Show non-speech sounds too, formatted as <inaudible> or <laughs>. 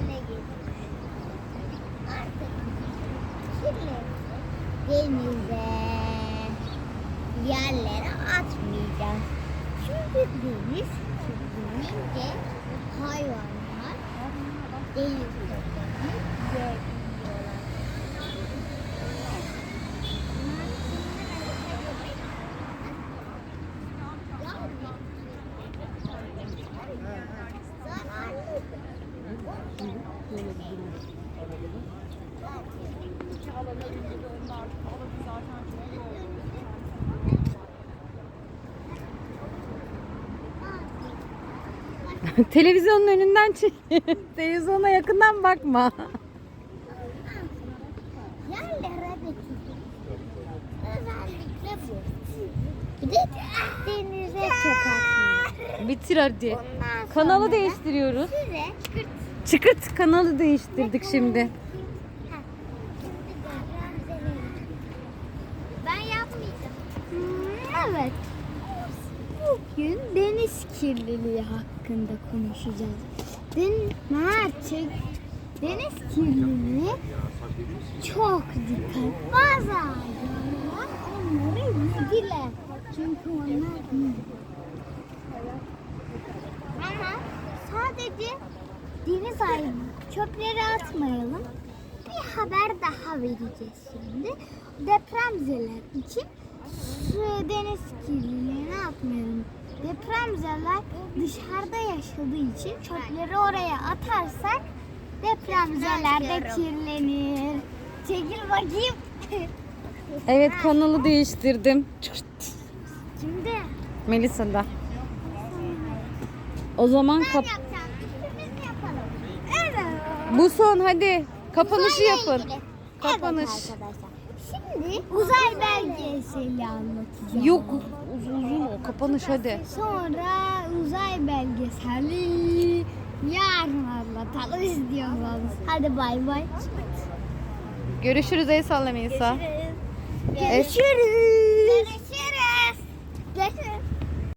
yerine getir. Artık kirli denize, yerlere atmayacağız. Çünkü deniz kirlenince hayvanlar deniz köpeklerini <laughs> Televizyonun önünden çek. <laughs> Televizyona yakından bakma. Yerlere. Özellikle bu. Bir de denize çok atmıyor. Bitir hadi. Kanalı değiştiriyoruz. Size. Çıkırt kanalı değiştirdik şimdi. Ben yapmayacağım. Evet. Bugün deniz kirliliği hakkında konuşacağız. Den Mert'in deniz kirliliği çok dikkat. Bazı hayvanlar onları yediler. Çünkü onlar Ama sadece deniz hayvanı çöpleri atmayalım. Bir haber daha vereceğiz şimdi. Depremzeler için su deniz kirliliğini atmayalım. Depremzeler dışarıda yaşadığı için çöpleri oraya atarsak depremzeler de kirlenir. Çekil bakayım. Evet kanalı değiştirdim. Şimdi Melisa da. O zaman kap bu son hadi. Kapanışı Uzayla yapın. ilgili. Kapanış. Evet arkadaşlar. Şimdi uzay belgeseli anlatacağım. Yok uzun uzun o kapanış hadi. Sonra uzay belgeseli yarın anlatalım istiyorsanız. Hadi bay bay. Görüşürüz ey salla Melisa. Görüşürüz. Görüşürüz.